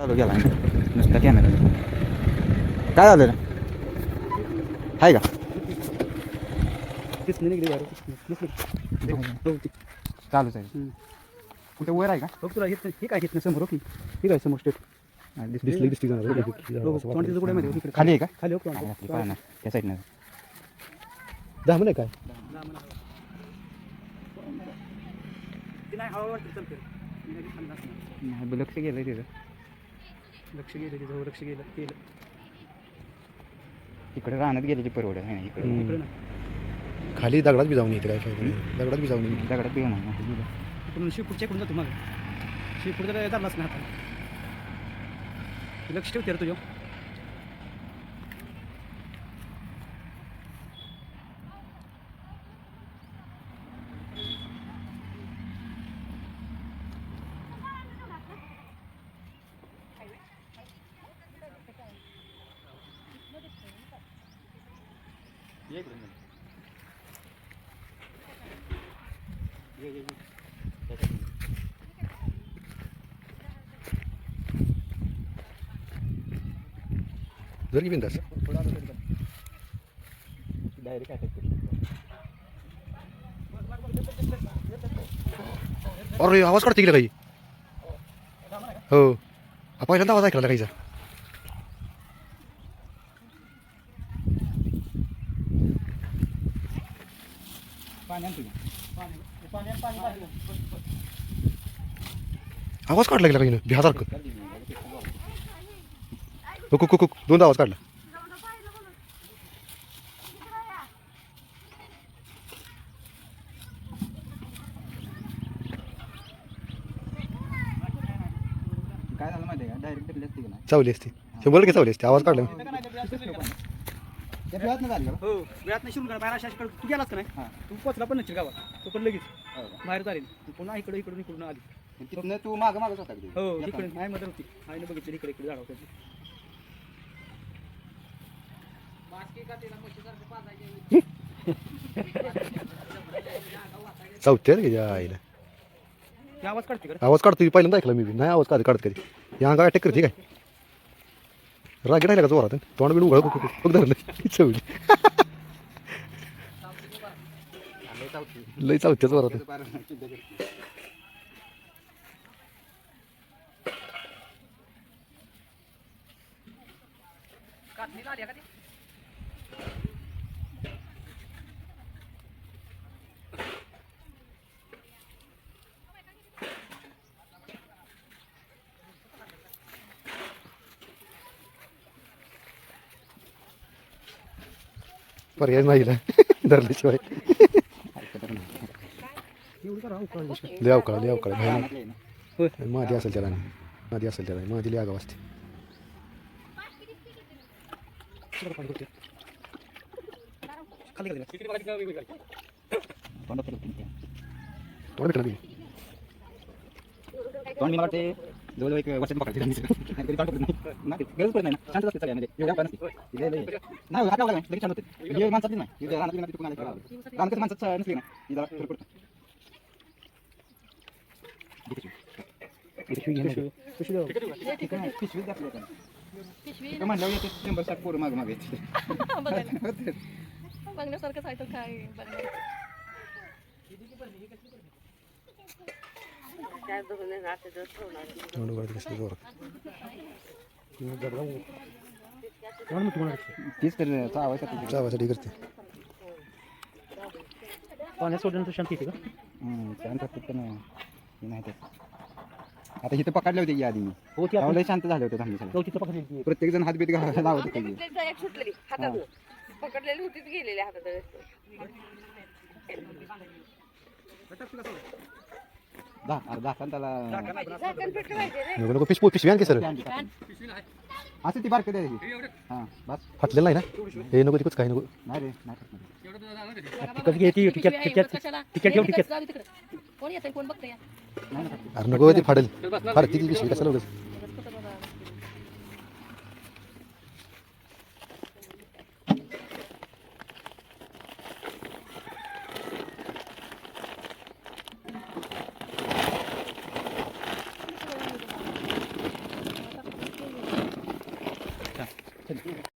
चालू गेला नुसता कॅमेरा काय झालं रे आहे का चालूच आहे. कुठे वर आहे का बघ तुला येत हे काय नाही समोर हो की हे काय समोर स्टेट दिसली दिसली कुठे माहिती खाली आहे का खाली आहे ना त्या साईडनं दहा म्हणे काय. नाही, लक्ष गेलं तिथं लक्ष गेलं तिथं लक्ष गेलं केलं इकडे राहण्यात गेल्याची परवडत आहे ना इकडे. हम्म. इकडे ना खाली दगडात बी जाऊन येते काय फायदा नाही. दगडात बी जाऊन येते. दगडात बी होणार इकडून शिवपूरच्या इकडून जातो मग. शिवपूर तर धरलाच नाही हाताला लक्ष ठेवते रे तुझ्या जर की बिंदास. डायरेक्ट अटॅक अरे आवाज काढते गेला काही? हो. हा पहिल्यांदा आवाज ऐकला काहीचा? आवाज काढला गेला काही बिहासारखं हुक हुक हुक दोनदा आवाज काढला. काय झालं माहिती आहे का डायरेक्ट चावली असती. शंभर टक्के चावली असती. आवाज काढला त्या बिळात नाही झालं का? हो वेळात नाही शिरून बाहेर अशा अशाकडे तू गेलास का हा. नाही तू पोचला पण नसेल गावात. तो पण लगेच हो? बाहेर चालेल तू पुन्हा इकडे इकडून इकडून आली. तिथनं तू मागं मागच होता हो? इकडे. नाही मदत होती. आईने बघितली इकडे इकडे झाड होती चावते रे या आईला आवाज काढते का? आवाज काढतो पहिल्यांदा ऐकला मी नाही आवाज काढत काढत. कधी या अंगा अटॅक करते काय रागीट आहे का जोरात तोंड बिड उघड बघ धरलं चवली लई चावते जोरात. त्याचं पार चिंता पर्याय नाही धरल्याशिवाय. ऐकतच नाही. एवढी का राहू लय अवकाळ लय अवकाळ. भयानक. ना. मादी असेल त्याला. मादी असेल त्याला. मादी लय आगाव असते. तोंड तोंड मी मला वाटते जवळजवळ एक वर्षात पकडते कधी तोंड पकडत नाही. नाही, गरज पडत नाही ना. शांतच असते सगळ्या म्हणजे. एवढ्या अवकाळ नसते. लय- लय- नाही, हात लावला नाही. लगेच शांत होते. हे माणसातली नाही. हे रानातली नाही, तिथून आलं की रानात. रानात कसं माणसात नसली ना, ही जरा फरक पडतो. पिशवी पिशवी द्यावं. ठीक आहे, पिशवीच घातली होती. तिथं म्हणल्यावर येते शंभर साठ पोरं मागं मागं येते. बघण्यासारखंच आहे तर काय बघणार तोंड उघडत कसं जोरात म्हणून मी तुम्हाला विचारलं. तीच तर चावायसाठी चावासाठी करते. पाण्यात सोडल्यानंतर शांती येते का? हम्म, शांत असतात पण हे नाही ते. आता इथं पकडले होते की आधी. मी हो ती तेव्हा आपण लय शांत झाले होते थांबले सगळे. चौथीचं पकडलेली ती. प्रत्येक जण हात बीत घालायला लावत होते की. तिथले एक सुटलेली हातात पकडलेली होती ती गेलेली हातात नको पिशवी पिशवी आणखी सर. असं ती बारकं द्यायची. हां बस. फाटलेलं नाही ना? हे नको तिकच काही नको. नाही रे नाही. तिकट घे ती तिकट तिकट? तिकीट ठेव, हे तिकीट. अरे नको ती फाडेल फाडती ती पिशवी कशाला चल.